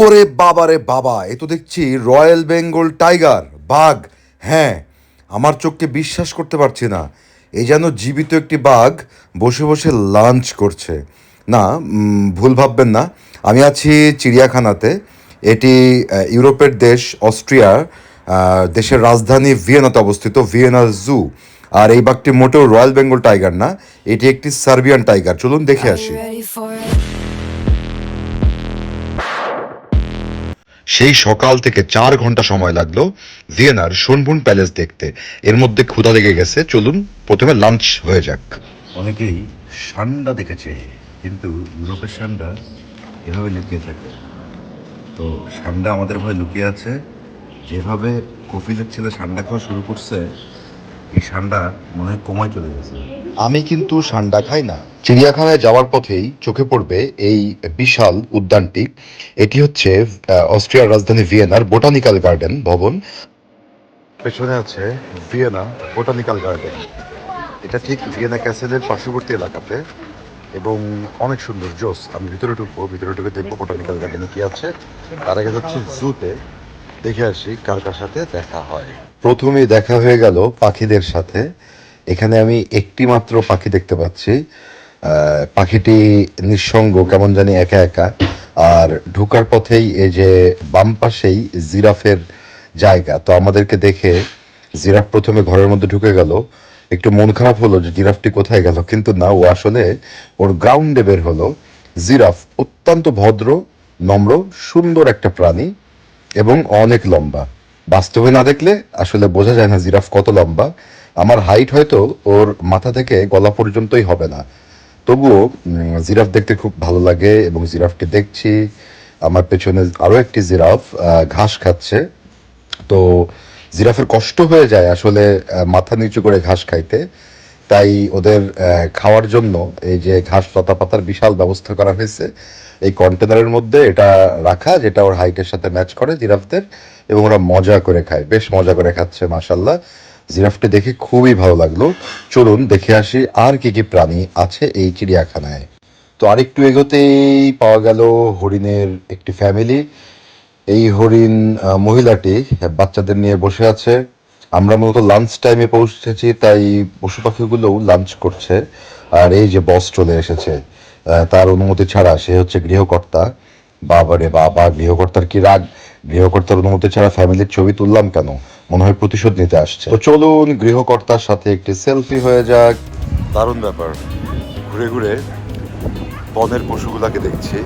ওরে বাবা রে বাবা, এ তো দেখছি রয়্যাল বেঙ্গল টাইগার, বাঘ। হ্যাঁ আমার চোখকে বিশ্বাস করতে পারছি না। এই যেন জীবিত একটি বাঘ বসে বসে লাঞ্চ করছে। না ভুল ভাববেন না, আমি আছি চিড়িয়াখানাতে। এটি ইউরোপের দেশ অস্ট্রিয়ার দেশের রাজধানী ভিয়েনাতে অবস্থিত, ভিয়েনা জু। আর এই বাঘটি মোটেও রয়্যাল বেঙ্গল টাইগার না, এটি একটি সার্বিয়ান টাইগার। চলুন দেখে আসি। সেই সকাল থেকে চার ঘণ্টা সময় লাগল ভিয়েনার সোনবুন প্যালেস দেখতে। এর মধ্যে ক্ষুধা লেগে গেছে। চলুন, প্রথমে লাঞ্চ হয়ে যাক। অনেকেই সান্ডা দেখেছে, কিন্তু ইউরোপের সান্ডা এভাবে লুকিয়ে থাকে। তো সান্ডা আমাদের ভয় লুকিয়ে আছে। যেভাবে কফিলের ছেলে সান্ডা খাওয়া শুরু করছে এই সান্ডা মনে কমায় চলে গেছে। আমি কিন্তু সান্ডা খাই না। চিড়িয়াখানায় যাওয়ার পথেই চোখে পড়বে এই বিশাল উদ্যানটি। এটি হচ্ছে অস্ট্রিয়ার রাজধানী ভিয়েনার বোটানিক্যাল গার্ডেন ভবন। পেছনে আছে ভিয়েনা বোটানিক্যাল গার্ডেন। এটা ঠিক ভিয়েনা ক্যাসেলের পার্শ্ববর্তী এলাকাতে এবং অনেক সুন্দর জোস। আমি ভিতরে ঢুকবো, ভিতরে ঢুকে দেখব বোটানিক্যাল গার্ডেনে কি আছে। তার আগে যাচ্ছি জুতে। দেখে আসি কার কার সাথে দেখা হয়। প্রথমে দেখা হয়ে গেল পাখিদের সাথে। এখানে আমি একটি মাত্র পাখি দেখতে পাচ্ছি। পাখিটি নিঃসঙ্গ, কেমন জানি একা একা। আর ঢোকার পথেই এই যে বাম পাশেই জিরাফের জায়গা। তো আমাদেরকে দেখে জিরাফ প্রথমে ঘরের মধ্যে ঢুকে গেল। একটু মন খারাপ হলো যে জিরাফটি কোথায় গেল, কিন্তু না, ও আসলে ওর গ্রাউন্ডে বের হলো। জিরাফ অত্যন্ত ভদ্র, নম্র, সুন্দর একটা প্রাণী। এবং অনেক লম্বা। বাস্তবে না দেখলে আসলে বোঝা যায় না জিরাফ কত লম্বা। আমার হাইট হয়তো ওর মাথা থেকে গলা পর্যন্তই হবে না। তবুও জিরাফ দেখতে খুব ভালো লাগে এবং জিরাফকে দেখছি। আমার পেছনে আরও একটি জিরাফ ঘাস খাচ্ছে। তো জিরাফের কষ্ট হয়ে যায় আসলে মাথা নিচু করে ঘাস খাইতে। তাই ওদের খাওয়ার জন্য এই যে ঘাস, লতা পাতার বিশাল ব্যবস্থা করা হয়েছে, এই কন্টেনারের মধ্যে এটা রাখা, যেটা ওর হাইটের সাথে ম্যাচ করে জিরাফদের, এবং ওরা মজা করে খায়, বেশ মজা করে খাচ্ছে মাসাল্লাহ জিরাফটি দেখে খুবই ভালো লাগল। চলুন দেখে আসি আর কি কি প্রাণী আছে এই চিড়িয়াখানায়। তো আরেকটু এগোতেই পাওয়া গেল হরিণের একটি ফ্যামিলি এই হরিণ মহিলাটি বাচ্চাদের নিয়ে বসে আছে। আমরা মূলত লাঞ্চ টাইমে পৌঁছেছি, তাই পশু পাখিগুলোও লাঞ্চ করছে। আর এই যে বস চলে এসেছে তার অনুমতি ছাড়া সে হচ্ছে গৃহকর্তা। বাবারে বাবা, গৃহকর্তার কি রাগ? গৃহকর্তার অনুমতি ছাড়া ফ্যামিলির ছবি তুললাম কেন? মনে হয় প্রতিশোধ নিতে আসছে। তো চলুন, গৃহকর্তার সাথে একটি সেলফি হয়ে যাক। দারুণ ব্যাপার। ঘুরে ঘুরে বনের পশুগুলাকে দেখছি।